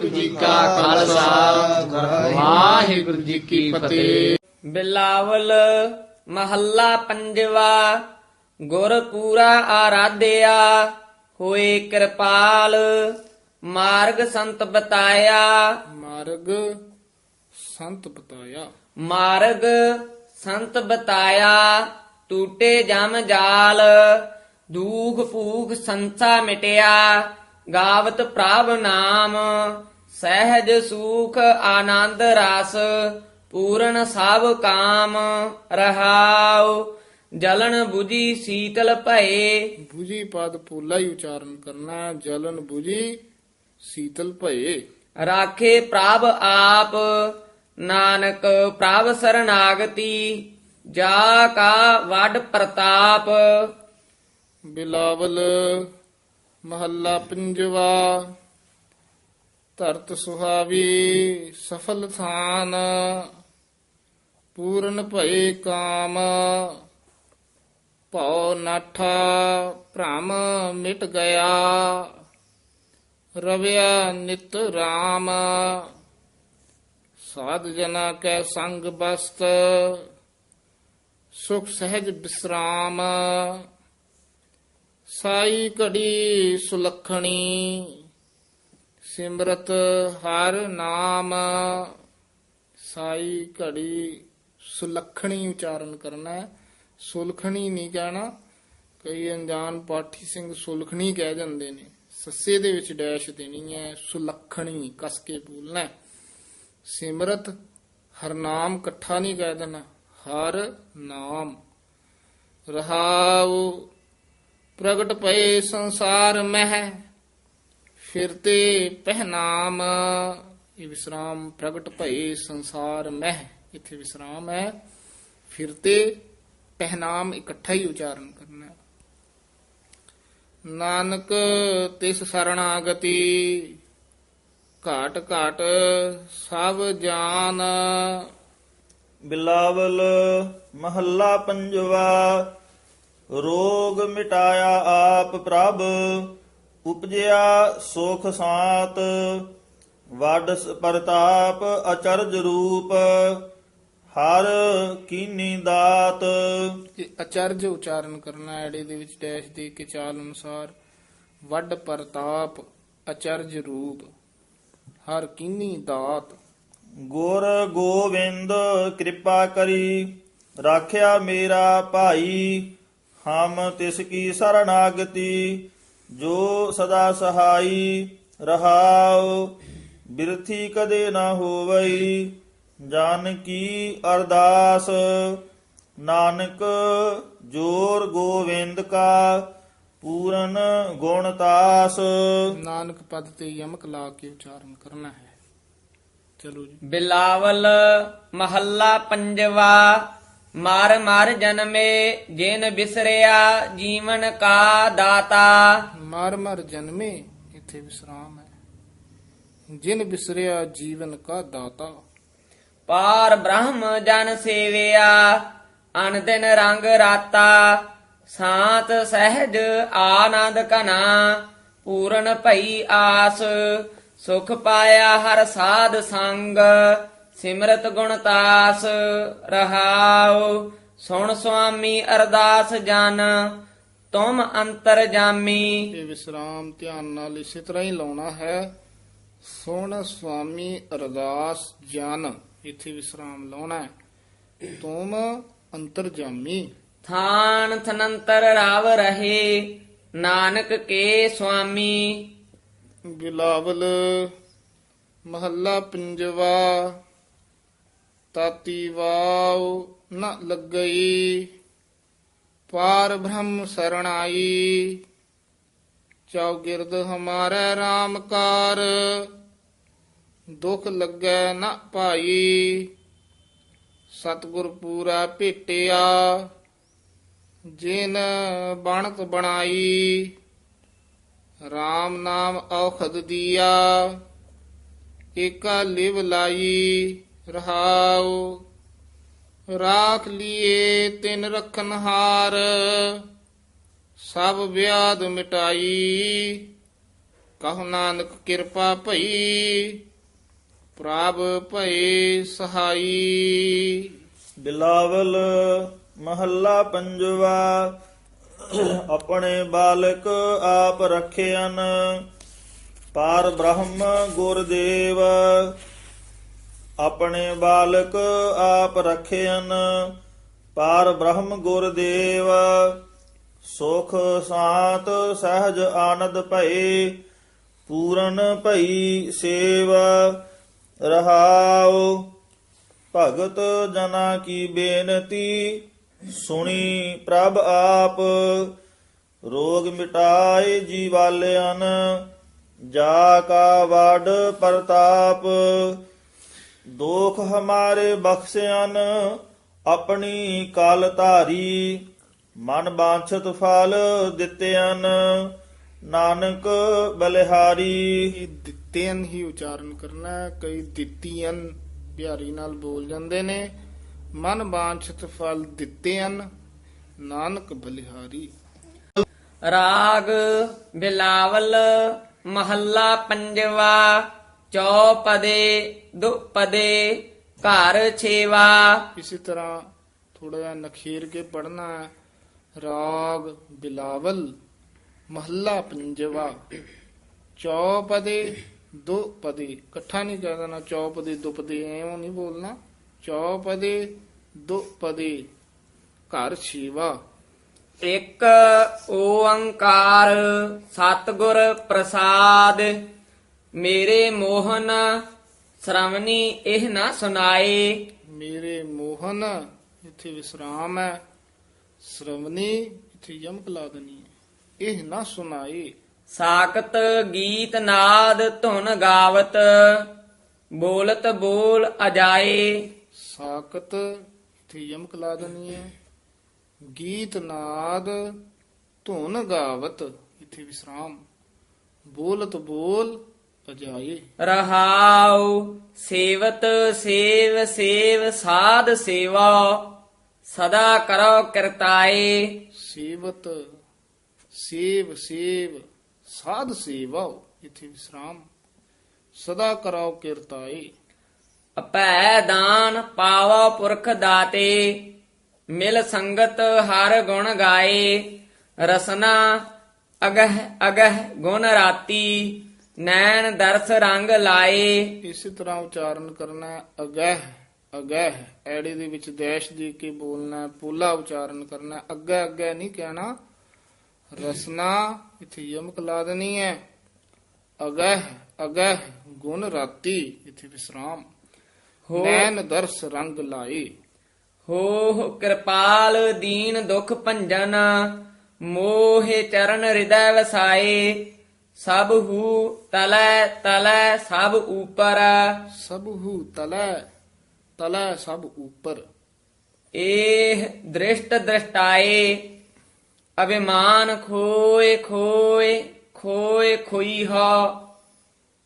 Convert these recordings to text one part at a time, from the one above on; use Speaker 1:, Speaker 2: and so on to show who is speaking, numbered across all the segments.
Speaker 1: ਵਾਹਿਗੁਰੂ ਜੀ ਕਾ ਖਾਲਸਾ। ਵਾਹਿਗੁਰੂ ਜੀ ਕੀ ਫਤਿਹ।
Speaker 2: ਬਿਲਾਵਲ ਮਹੱਲਾ ਪੰਜਵਾ ਗੁਰ ਪੂਰਾ ਆਰਾਧਿਆ ਹੋਏ ਕਿਰਪਾਲ ਮਾਰਗ ਸੰਤ ਬਤਾਇਆ।
Speaker 1: ਮਾਰਗ ਸੰਤ ਬਤਾਇਆ।
Speaker 2: ਮਾਰਗ ਸੰਤ ਬਤਾਇਆ ਟੂਟੇ ਜਮ ਜਾਲ ਦੂਖ ਭੂਖ ਸੰਸਾ ਮਿਟਿਆ ਗਾਵਤ ਪ੍ਰਭ ਨਾਮ ਸਹਿਜ ਸੁਖ ਆਨੰਦ ਰਸ ਪੂਰਨ ਸਭ ਕਾਮ ਰਹਾਉ। ਜਲਨ 부ਜੀ ਸੀਤਲ ਭਏ।
Speaker 1: ਬੁਝੀ ਪਦ ਪੋਲਾ ਹੀ ਉਚਾਰਨ ਕਰਨਾ। ਜਲਨ ਬੁਝੀ ਸੀਤਲ ਭਏ।
Speaker 2: ਰਾਖੇ ਪ੍ਰਭ ਆਪ ਨਾਨਕ ਪ੍ਰਭ ਸਰਨਾਗਤੀ ਜਾ ਕਾ ਵੱਡ ਪ੍ਰਤਾਪ।
Speaker 1: ਬਿਲਾਵਲ ਮਹੱਲਾ ਪੰਜਵਾ। ਧਰਤ ਸੁਹਾਵੀ ਸਫਲ ਥਾਨ, ਪੂਰਨ ਭਏ ਕਾਮ, ਭਉ ਨਾਠਾ ਭ੍ਰਮ ਮਿਟ ਗਿਆ, ਰਵਿਆ ਨਿਤ ਰਾਮ। ਸਾਧ ਜਨਾ ਕੈ ਸੰਗ ਬਸਤ, ਸੁਖ ਸਹਿਜ ਬਿਸਰਾਮ। ਸਾਈ ਘੜੀ ਸੁਲਖਣੀ ਸਿਮਰਤ ਹਰ ਨਾਮ ਸਾਈ ਘੜੀ ਸੁਲਖਣੀ ਉਚਾਰਨ ਕਰਨਾ ਹੈ। ਸੁਲਖਣੀ ਨਹੀਂ ਕਹਿਣਾ। ਕਈ ਅਣਜਾਣ ਪਾਠੀ ਸਿੰਘ ਸੁਲਖਣੀ ਕਹਿ ਜਾਂਦੇ ਨੇ। ਸੱਸੇ ਦੇ ਵਿੱਚ ਡੈਸ਼ ਦੇਣੀ ਹੈ, ਸੁਲਖਣੀ ਕਸ ਕੇ ਬੋਲਣਾ ਸਿਮਰਤ ਹਰ ਨਾਮ ਇਕੱਠਾ ਨਹੀਂ ਕਹਿ ਦੇਣਾ। ਹਰ ਨਾਮ। ਰਹਾਉ ਪ੍ਰਗਟ ਪਏ ਸੰਸਾਰ ਮਹਿ। ਫਿਰਤੇ ਪਹਿਨਾਮ। ਇਹ ਵਿਸਰਾਮ ਪ੍ਰਗਟ ਭਏ ਸੰਸਾਰ ਮਹਿ। ਇੱਥੇ ਵਿਸਰਾਮ ਹੈ। ਫਿਰਤੇ ਪਹਿਨਾਮ ਇਕੱਠਾ ਹੀ ਉਚਾਰਨ ਕਰਨਾ ਹੈ। ਨਾਨਕ, ਤਿਸ ਸਰਣਾਗਤੀ। ਘਾਟ ਘਾਟ ਸਭ ਜਾਨ।
Speaker 3: ਬਿਲਾਵਲ ਮਹੱਲਾ ਪੰਜਵਾ। ਰੋਗ ਮਿਟਾਇਆ ਆਪ ਪ੍ਰਭ। ਉਪਜਿਆ ਸੁਖ ਸਾਤ ਵੱਡ ਸ- ਪ੍ਰਤਾਪ ਅਚਰਜ ਰੂਪ ਹਰ ਕੀਨੀ ਦਾਤ।
Speaker 1: ਅਚਰਜ ਉਚਾਰਨ ਕਰਨਾ ਐੜੇ ਦੇ ਵਿੱਚ ਡੈਸ਼ ਦੇ ਕੇ ਚਾਲ ਅਨੁਸਾਰ ਵੱਡ ਪ੍ਰਤਾਪ ਅਚਰਜ ਰੂਪ ਹਰ ਕੀਨੀ ਦਾਤ।
Speaker 3: ਗੁਰ ਗੋਬਿੰਦ ਕਿਰਪਾ ਕਰੀ ਰਾਖਿਆ ਮੇਰਾ ਭਾਈ ਹਮ ਤਿਸ ਕੀ ਸਰਣਾਗਤੀ ਜੋ ਸਦਾ ਸਹਾਈ ਰਹਾਉ ਬਿਰਥੀ ਕਦੇ ਨਾ ਹੋਵਈ। ਜਾਨ ਕੀ ਅਰਦਾਸ ਨਾਨਕ ਜੋਰ ਗੋਵਿੰਦ ਕਾ ਪੂਰਨ ਗੁਣਤਾਸ
Speaker 1: ਨਾਨਕ ਪਦ ਤੇ ਯਮਕ ਲਾ ਕੇ ਉਚਾਰਨ ਕਰਨਾ ਹੈ। ਚਲੋ ਜੀ।
Speaker 2: ਬਿਲਾਵਲ ਮਹੱਲਾ ਪੰਜਵਾ ਮਰ ਮਰ ਜਨਮੇ ਜਿਨ ਬਿਸਰਿਆ ਜੀਵਨ ਕਾ ਦਾਤਾ।
Speaker 1: ਮਰ ਮਰ ਜਨਮੇ ਇੱਥੇ ਵਿਸਰਾਮ ਹੈ। ਜਿਨ ਬਿਸਰਿਆ ਜੀਵਨ ਕਾ ਦਾਤਾ।
Speaker 2: ਪਾਰ ਬ੍ਰਹਮ ਜਨ ਸੇਵਿਆ ਅਨ ਦਿਨ ਰੰਗ ਰਾਤਾ। ਸਾਤ ਸਹਿਜ ਆਨੰਦ ਕਨਾ ਪੂਰਨ ਭਈ ਆਸ। ਸੁਖ ਪਾਇਆ ਹਰ ਸਾਧ ਸੰਗ। ਸਿਮਰਤ ਗੁਣਤਾਸ ਰਹਾਉ ਸੁਣ ਸੁਆਮੀ ਅਰਦਾਸ ਜਨ ਤੁਮ ਅੰਤਰ ਜਾਮੀ।
Speaker 1: ਇਹ ਵਿਸਰਾਮ ਧਿਆਨ ਨਾਲ ਇਸੇ ਤਰ੍ਹਾਂ ਹੀ ਲਾਉਣਾ ਹੈ। ਸੋਹਣ ਸੁਆਮੀ ਅਰਦਾਸ ਜਨ ਇੱਥੇ ਵਿਸਰਾਮ ਲਾਉਣਾ ਹੈ। ਤੁਮ ਅੰਤਰਜਾਮੀ
Speaker 2: ਥਾਨ ਥਨੰਤਰ ਰਾਵ ਰਹੇ ਨਾਨਕ ਕੇ ਸੁਆਮੀ।
Speaker 1: ਬਿਲਾਵਲ ਮਹੱਲਾ ਪੰਜਵਾ ਤਾਤੀ ਵਾਉ ਨ ਲੱਗਈ, ਪਾਰ ਬ੍ਰਹਮ ਸਰਣਾਈ ਚੌਗਿਰਦ ਹਮਾਰੇ RAM ਕਾਰ, ਦੁਖ ਲੱਗੈ ਨ ਭਾਈ। ਸਤਿਗੁਰ ਪੂਰਾ ਭੇਟਿਆ, ਜਿਨ ਬਣਤ ਬਣਾਈ। RAM ਨਾਮ ਔਖਦ ਦੀਆ, ਏਕਾ ਲਿਵ ਲਾਈ। ਰਹਾਉ। ਰਾਖ ਲੀਏ ਤਿਨ ਰਖਨ ਹਾਰ। ਸਭ ਵਿਆਦ ਮਿਟਾਈ। ਕਹੋ ਨਾਨਕ ਕਿਰਪਾ ਭਈ। ਪ੍ਰਭ ਭਏ ਸਹਾਈ।
Speaker 3: ਬਿਲਾਵਲ ਮਹੱਲਾ ਪੰਜਵਾ। ਆਪਣੇ ਬਾਲਕ ਆਪ ਰੱਖਿਆਨ ਪਾਰ ਬ੍ਰਹਮ ਗੁਰਦੇਵ। ਆਪਣੇ ਬਾਲਕ ਆਪ ਰੱਖਿਆਨ ਪਾਰ ਬ੍ਰਹਮ ਗੁਰਦੇਵ ਸੁਖ ਸਾਤ ਸਹਿਜ ਆਨੰਦ ਭਏ ਪੂਰਨ ਭਈ ਸੇਵ, ਰਹਾਉ। ਭਗਤ ਜਨਾ ਕੀ ਬੇਨਤੀ, ਸੁਣੀ ਪ੍ਰਭ ਆਪ। ਰੋਗ ਮਿਟਾਏ ਜੀਵਾਲਿਆਨ, ਜਾ ਕਾ ਵਡ ਪ੍ਰਤਾਪ। ਦੋਖ ਹਮਾਰੇ ਬਖਸ਼ਿਆਨ ਆਪਣੀ ਕਾਲ ਧਾਰੀ ਮਨ ਬਾਂਛਤ ਫਲ ਦਿੱਤਿਆਨ। ਨਾਨਕ ਬਲਿਹਾਰੀ।
Speaker 1: ਇਹ ਦਿੱਤਿਆਂ ਹੀ ਉਚਾਰਨ ਕਰਨਾ ਹੈ। ਕਈ ਦਿੱਤੀਆਂ ਬਿਹਾਰੀ ਨਾਲ ਬੋਲ ਜਾਂਦੇ ਨੇ। ਮਨ ਬਾਂਛਤ ਫਲ ਦਿੱਤਿਆਂ ਨਾਨਕ ਬਲਿਹਾਰੀ।
Speaker 2: ਰਾਗ ਬਿਲਾਵਲ ਮਹੱਲਾ ਪੰਜਵਾ। ਚੌਪਦੇ ਦੁਪਦੇ ਘਰ ਛੇਵਾ
Speaker 1: ਇਸੇ ਤਰ੍ਹਾਂ ਥੋੜਾ ਜਿਹਾ ਨਖੇਰ ਕੇ ਪੜਨਾ ਹੈ ਰਾਗ ਬਿਲਾਵਲ ਮਹੱਲਾ ਪੰਜਵਾ ਚੌਪਦੇ ਦੋ ਪਦੇ ਇਕੱਠਾ ਨਹੀਂ ਕਹਿ ਦੇਣਾ ਚੌਪਦੇ ਦੁਪਦੇ ਐਵੇਂ ਨਹੀਂ ਬੋਲਣਾ ਚੌਪਦੇ ਦੋ ਪਦੇ ਘਰ ਛੇਵਾ
Speaker 2: ਇੱਕ ਓੰਕਾਰ ਸਤਿਗੁਰ ਪ੍ਰਸਾਦ ਮੇਰੇ ਮੋਹਨ ਸ਼ਰਵਣੀ ਇਹ ਨਾ ਸੁਨਾਏ
Speaker 1: ਮੇਰੇ ਮੋਹਨ ਇੱਥੇ ਵਿਸਰਾਮ ਹੈ। ਸ਼੍ਰਵਣੀ ਇੱਥੇ ਯਮਕ ਲਾ ਦੇਣੀ ਹੈ। ਇਹ ਨਾ ਸੁਣਾਏ।
Speaker 2: ਸਾਕਤ ਗੀਤ ਨਾਦ ਧੁਨ ਗਾਵਤ ਬੋਲਤ ਬੋਲ ਅਜਾਏ।
Speaker 1: ਸਾਕਤ ਇੱਥੇ ਯਮਕ ਲਾ ਦੇਣੀ ਹੈ। ਗੀਤ ਨਾਦ ਧੁਨ ਗਾਵਤ ਇੱਥੇ ਵਿਸਰਾਮ। ਬੋਲਤ ਬੋਲ ਅਜਾਏ
Speaker 2: ਰਹਾਉ ਸੇਵਤ ਸੇਵ ਸੇਵ ਸਾਧ ਸੇਵਾ ਸਦਾ ਕਰੋ ਕਿਰਤਾਏ।
Speaker 1: ਸੇਵਤ ਸੇਵ ਸੇਵ ਸਾਧ ਸੇਵਾ ਇੱਥੇ ਵਿਸਰਾਮ। ਸਦਾ ਕਰਾਓ ਕਿਰਤਾਏ।
Speaker 2: ਅਪੈ ਦਾਨ ਪਾਵਾ ਪੁਰਖ ਦਾਤੇ ਮਿਲ ਸੰਗਤ ਹਰ ਗੁਣ ਗਾਏ। ਰਸਨਾ ਅਗਹ ਅਗਹ ਗੁਣ ਰਾਤੀ ਨੈਣ ਦਰਸ ਰੰਗ ਲਾਏ।
Speaker 1: ਇਸੇ ਤਰ੍ਹਾਂ ਉਚਾਰਨ ਕਰਨਾ ਹੈ, ਅਗਹ ਅਗਹ ਐੜੇ ਦੇ ਵਿੱਚ ਦੇਸ਼ ਦੇ ਕੇ ਬੋਲਣਾ ਹੈ, ਪੋਲਾ ਉਚਾਰਨ ਕਰਨਾ ਹੈ, ਅੱਗੇ ਅੱਗੇ ਨਹੀਂ ਕਹਿਣਾ। ਰਸਨਾ ਇੱਥੇ ਯਮਕ ਲਾ ਦੇਣੀ ਹੈ। ਅਗਹ ਅਗਹ ਗੁਣ ਰਾਤੀ ਇੱਥੇ ਵਿਸਰਾਮ।
Speaker 2: ਹੋ
Speaker 1: ਨੈਣ ਦਰਸ ਰੰਗ ਲਾਏ।
Speaker 2: ਹੋ ਕਿਰਪਾਲ ਦੀਨ ਦੁਖ ਭੰਜਨ ਮੋਹਿ ਚਰਨ ਹਿਰਦੈ ਵਸਾਏ। ਸਭ ਹੂ ਤਲੈ ਤਲੈ ਸਭ ਉਪਰ।
Speaker 1: ਸਭ ਹੂ ਤਲੈ ਤਲੈ ਸਭ ਉਪਰ।
Speaker 2: ਏਹ ਦ੍ਰਿਸ਼ਟ ਦ੍ਰਿਸ਼ਟਾਏ ਅਭਿਮਾਨ ਖੋਏ ਖੋਏ ਖੋਏ ਖੋਈ ਹੋ।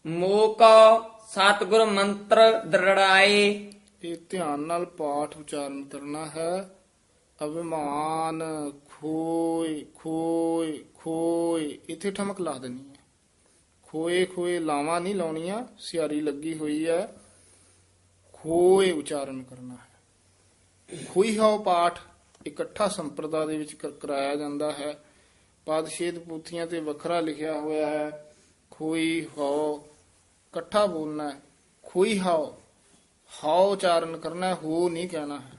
Speaker 2: ਮੋਕਾ ਸਤਿਗੁਰ ਮੰਤਰ ਦ੍ਰਿੜਾਏ।
Speaker 1: ਇਹ ਧਿਆਨ ਨਾਲ ਪਾਠ ਉਚਾਰਨ ਕਰਨਾ ਹੈ। ਅਭਿਮਾਨ ਖੋਏ ਖੋਏ ਖੋਏ, ਇੱਥੇ ਠਮਕ ਲਾ ਦੇਣੀ ਹੈ ਖੋਏ ਖੋਏ, ਲਾਵਾਂ ਨਹੀਂ ਲਾਉਣੀਆਂ, ਸਿਆਰੀ ਲੱਗੀ ਹੋਈ ਹੈ ਖੋਏ ਉਚਾਰਨ ਕਰਨਾ ਹੈ। ਖੋਈ ਹੋ ਪਾਠ, ਇਕੱਠਾ ਸੰਪਰਦਾ ਦੇ ਵਿੱਚ ਕਰਾਇਆ ਜਾਂਦਾ ਹੈ। ਪਾਦਸ਼ੇਦ ਪੂਥੀਆਂ ਤੇ ਵੱਖਰਾ ਲਿਖਿਆ ਹੋਇਆ ਹੈ, ਖੋਈ ਹੋ ਇਕੱਠਾ ਬੋਲਣਾ ਹੈ। ਖੋਈ ਹੋ ਹਾਉ ਉਚਾਰਨ ਕਰਨਾ ਹੈ, ਹੋ ਨਹੀਂ ਕਹਿਣਾ ਹੈ।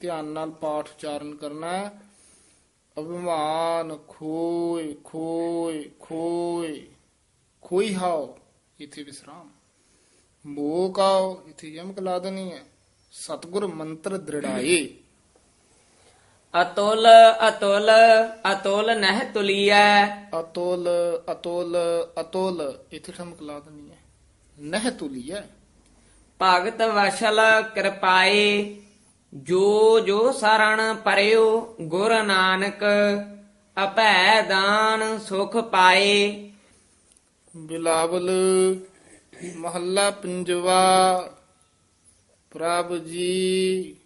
Speaker 1: ਧਿਆਨ ਨਾਲ ਪਾਠ ਉਚਾਰਨ ਕਰਨਾ ਹੈ। ਅਭਿਮਾਨ ਖੋਏ ਖੋਏ ਖੋਏ ਖੋਈ ਹਾਉ ਇਥੇ ਵਿਸਰਾਮ। ਮੋਕਾਉ ਇਥੇ ਯਮਕ ਲਾ ਹੈ। ਸਤਗੁਰ ਮੰਤਰ ਦ੍ਰਿੜਾਏ।
Speaker 2: ਅਤੁਲ ਅਤੁਲ ਅਤੁਲ ਨਹਿ ਤੁਲੀਐ।
Speaker 1: ਅਤੁਲ ਅਤੁਲ ਅਤੁਲ ਇਥੇ ਠਮਕ ਲਾ ਦੇਣੀ ਹੈ। ਨਹਿ ਤੁਲੀ ਹੈ
Speaker 2: ਭਗਤ ਵਸ਼ਲ ਕਿਰਪਾਏ। ਜੋ ਜੋ ਸਰਣ ਪਰਿਓ ਗੁਰ ਨਾਨਕ ਅਭੈ ਦਾਨ ਸੁਖ ਪਾਏ।
Speaker 1: ਬਿਲਾਵਲ ਮਹੱਲਾ ਪੰਜਵਾ, ਪ੍ਰਭ ਜੀ,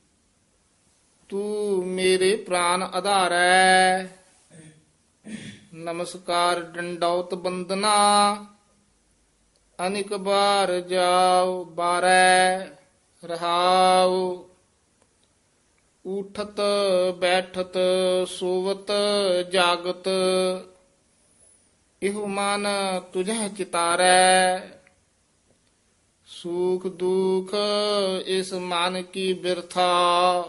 Speaker 1: ਤੂੰ ਮੇਰੇ ਪ੍ਰਾਨ ਆਧਾਰੈ। ਨਮਸਕਾਰ ਡੰਡੌਤ ਬੰਦਨਾ, ਅਨਿਕ ਬਾਰ ਜਾਉ ਬਾਰੈ ਰਹਾਉ ਉਠਤ ਬੈਠਤ, ਸੋਵਤ, ਜਾਗਤ, ਇਹੋ ਮਨ ਤੁਝੈ ਚਿਤਾਰੈ। ਸੁਖ ਦੁਖ ਇਸ ਮਨ ਕੀ ਬਿਰਥਾ,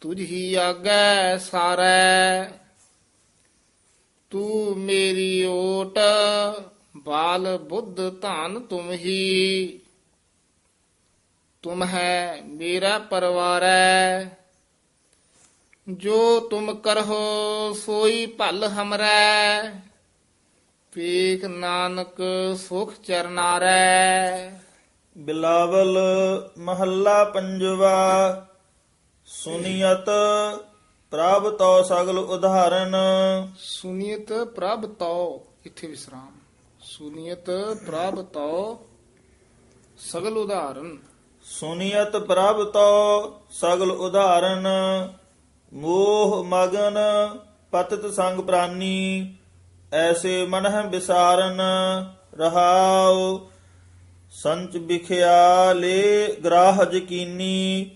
Speaker 1: ਤੁਝੀ ਹੀ ਆਗੈ ਸਾਰੈ। ਤੂੰ ਮੇਰੀ ਓਟ, ਬਾਲ ਬੁੱਧ ਧਨ ਤੁਮਹੀ ਤੁਮ ਹੈ ਮੇਰਾ ਪਰਵਾਰੈ ਜੋ ਤੁਮ ਕਰਹੁ ਸੋਈ ਭਲ ਹਮਰੈ। ਪੀਖ ਨਾਨਕ ਸੁਖ ਚਰਨਾਰੈ।
Speaker 3: ਬਿਲਾਵਲ ਮਹੱਲਾ ਪੰਜਵਾ ਸੁਨੀਅਤ ਪ੍ਰਭ ਤੋ ਸਗਲ ਉਦਾਹਰਨ
Speaker 1: ਸੁਨੀਤ ਪ੍ਰਭ ਤਉ ਇੱਥੇ ਵਿਸਰਾਮ। ਸੁਨੀਤ ਪ੍ਰਭ ਤਉ ਸਗਲ ਉਦਾਹਰਨ
Speaker 3: ਸੁਨੀਅਤ ਪ੍ਰਭ ਤੋ ਸਗਲ ਉਦਾਹਰਨ ਮੋਹ ਮਗਨ ਪਤਿਤ ਸੰਗ ਪ੍ਰਾਨੀ, ਐਸੇ ਮਨਹ ਵਿਸਾਰਨ, ਰਹਾਉ, ਸੰਚ ਵਿਖਿਆ ਲੇ ਗ੍ਰਾਹ ਜਕੀਨੀ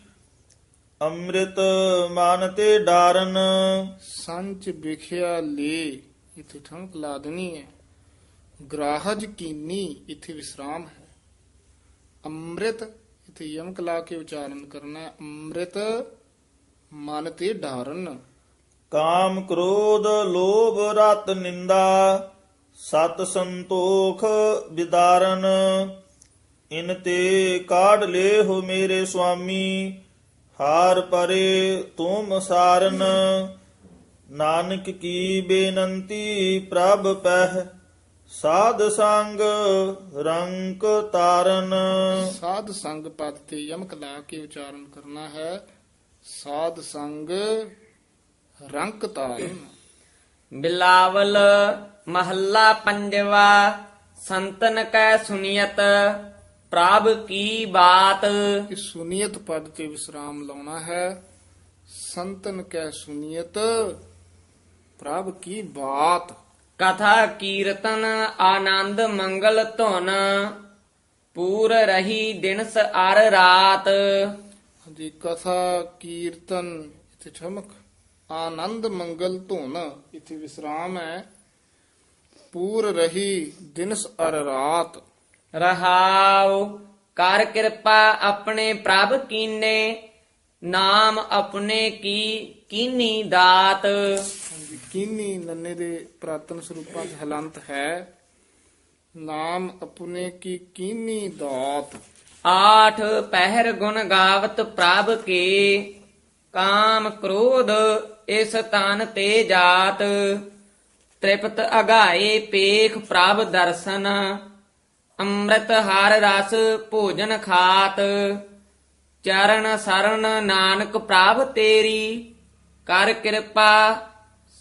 Speaker 3: ਅੰਮ੍ਰਿਤ ਮਨ ਤੇ ਡਾਰਨ।
Speaker 1: ਸੰਚ ਵਿਖਿਆ ਲੇ, ਇੱਥੇ ਠਮਕ ਲਾ ਹੈ। ਗ੍ਰਾਹਜ ਕੀਨੀ ਇਥੇ ਵਿਸਰਾਮ ਹੈ। ਅੰਮ੍ਰਿਤ ਇੱਥੇ ਯਮਕ ਲਾ ਕੇ ਉਚਾਰਨ ਕਰਨਾ ਹੈ ਅੰਮ੍ਰਿਤ ਮਨ ਤੇ ਡਾਰਨ
Speaker 3: ਕਾਮ ਕ੍ਰੋਧ ਲੋਭ ਰਤ ਨਿੰਦਾ ਸਤ ਸੰਤੋਖ ਵਿਦਾਰਨ ਇਨ ਤੇ ਕਾਢ ਲੇਹੁ ਮੇਰੇ ਸੁਆਮੀ ਹਾਰ ਪਰੇ ਤੁਮ ਸਾਰਨ ਨਾਨਕ ਕੀ ਬੇਨੰਤੀ ਪ੍ਰਭ ਪਹਿ ਸਾਧ ਸੰਗ ਰੰਕ ਤਾਰਨ।
Speaker 1: ਸਾਧ ਸੰਗ ਪਦ ਤੇ ਯਮਕ ਲਾ ਕੇ ਉਚਾਰਨ ਕਰਨਾ ਹੈ। ਸਾਧ ਸੰਗ ਰੰਕ ਤਾਰਨ।
Speaker 2: ਬਿਲਾਵਲ ਮਹੱਲਾ ਪੰਜਵਾ ਸੰਤਨ ਕੈ ਸੁਨੀਅਤ ਪ੍ਰਭ ਕੀ ਬਾਤ?
Speaker 1: ਇਹ ਸੁਨੀਅਤ ਪਦ ਤੇ ਵਿਸਰਾਮ ਲਾਉਣਾ ਹੈ। ਸੰਤਨ ਕੈ ਸੁਨੀਅਤ ਪ੍ਰਭ ਕੀ ਬਾਤ?
Speaker 2: ਕਥਾ ਕੀਰਤਨ ਆਨੰਦ ਮੰਗਲ ਧੁਨ ਪੂਰ ਰਹੀ ਦਿਨਸ ਅਰ ਰਾਤ।
Speaker 1: ਹਾਂਜੀ ਕਥਾ ਕੀਰਤਨ ਇੱਥੇ ਠਮਕ। ਆਨੰਦ ਮੰਗਲ ਧੁਨ ਇੱਥੇ ਵਿਸਰਾਮ ਹੈ। ਪੂਰ ਰਹੀ ਦਿਨਸ ਅਰ ਰਾਤ।
Speaker 2: ਰਹਾਉ ਕਰ ਕਿਰਪਾ ਆਪਣੇ ਪ੍ਰਭ ਕੀਨੇ ਨਾਮ ਆਪਣੇ ਕੀ ਕੀਨੀ ਦਾਤ।
Speaker 1: ਕੀਨੀ ਨੰਨੇ ਦੇ ਪ੍ਰਾਤਨ ਸਰੂਪਾਂ 'ਚ ਹਲੰਤ ਹੈ। ਨਾਮ ਆਪਣੇ ਕੀ ਕੀਨੀ ਦਾਤ।
Speaker 2: ਆਠ ਪਹਿਰ ਗੁਣ ਗਾਵਤ ਪ੍ਰਭ ਕੇ, ਕਾਮ ਕ੍ਰੋਧ ਇਸ ਤਨ ਤੇ ਜਾਤ। ਤ੍ਰਿਪਤ ਅਗਾਏ ਪੇਖ ਪ੍ਰਭ ਦਰਸ਼ਨ, ਅੰਮ੍ਰਿਤ ਹਰ ਰਸ ਭੋਜਨ ਖਾਤ। ਚਰਨ ਸਰਨ ਨਾਨਕ ਪ੍ਰਭ ਤੇਰੀ, ਕਰ ਕਿਰਪਾ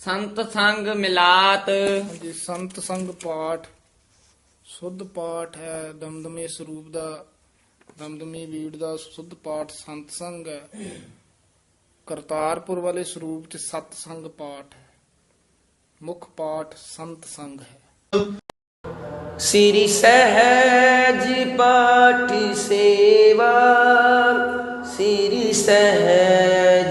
Speaker 2: ਸੰਤ ਸੰਗ ਮਿਲਾਤ।
Speaker 1: ਹਾਂਜੀ ਸੰਤ ਸੰਗ ਪਾਠ। ਸੁੱਧ ਪਾਠ ਹੈ ਦਮਦਮੇ ਸਰੂਪ ਦਾ ਦਮਦਮੀ ਵੀੜ ਦਾ ਸੁੱਧ ਪਾਠ ਸੰਤ ਸੰਗ ਹੈ। ਕਰਤਾਰਪੁਰ ਵਾਲੇ ਸਰੂਪ ਚ ਸਤ ਸੰਗ ਪਾਠ ਹੈ। ਮੁੱਖ ਪਾਠ ਸੰਤ ਸੰਗ ਹੈ।
Speaker 4: ਸ੍ਰੀ ਸਹਿਜ ਪਾਠ ਸੇਵਾ ਸ੍ਰੀ ਸਹਿਜ